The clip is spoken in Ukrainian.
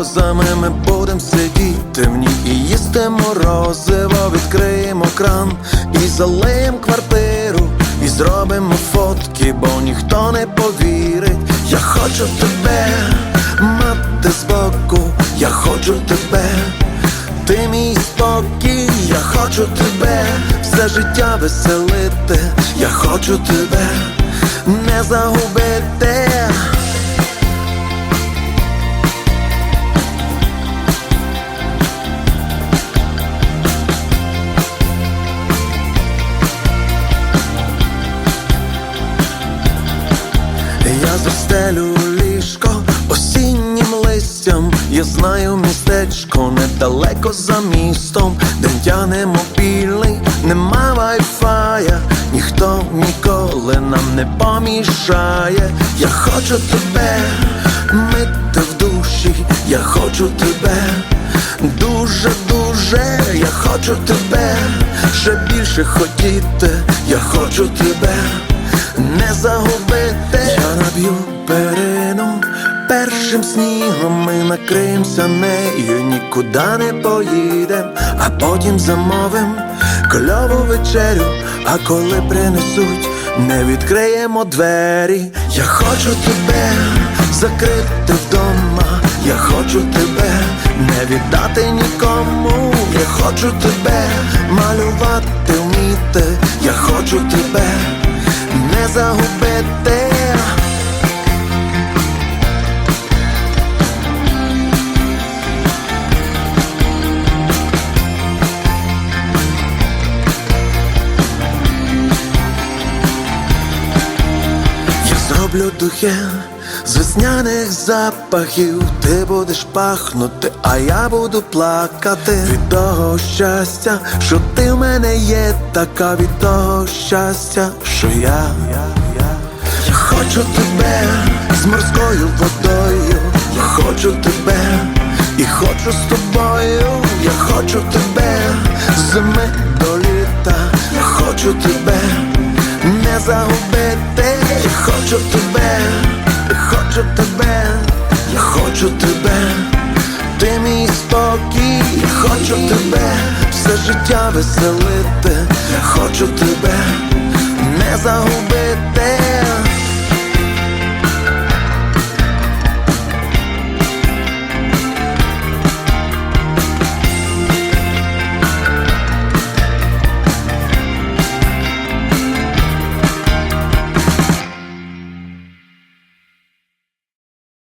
сльозами ми будем сидіти в ній і їсти морозиво, відкриємо кран і залиєм квартиру, і зробимо фотки, бо ніхто не повірить. Я хочу тебе мати збоку, я хочу тебе, ти мій спокій, я хочу тебе, все життя веселити, я хочу тебе не загубити. Застелю ліжко осіннім листям. Я знаю містечко недалеко за містом, де я не мобільний, нема вайфая, ніхто ніколи нам не помішає. Я хочу тебе мити в душі, я хочу тебе. Дуже, дуже, я хочу тебе, ще більше хотіти, я хочу тебе не загубити. Я наб'ю перину першим снігом ми накриємося нею, нікуди не поїдем, а потім замовим кльову вечерю, а коли принесуть, не відкриємо двері. Я хочу тебе закрити вдома, я хочу тебе не віддати нікому. Я хочу тебе малювати вміти, я хочу тебе не загубити. Я зроблю духи з весняних запахів. Ти будеш пахнути, а я буду плакати від того щастя, що ти в мене є, така від того щастя, що я. Я хочу тебе з морською водою, я хочу тебе і хочу з тобою, я хочу тебе з зими до літа, я хочу тебе не загубити, я хочу тебе, я хочу тебе, я хочу тебе, ти мій спокій, я хочу тебе, все життя веселити, я хочу тебе не загубити.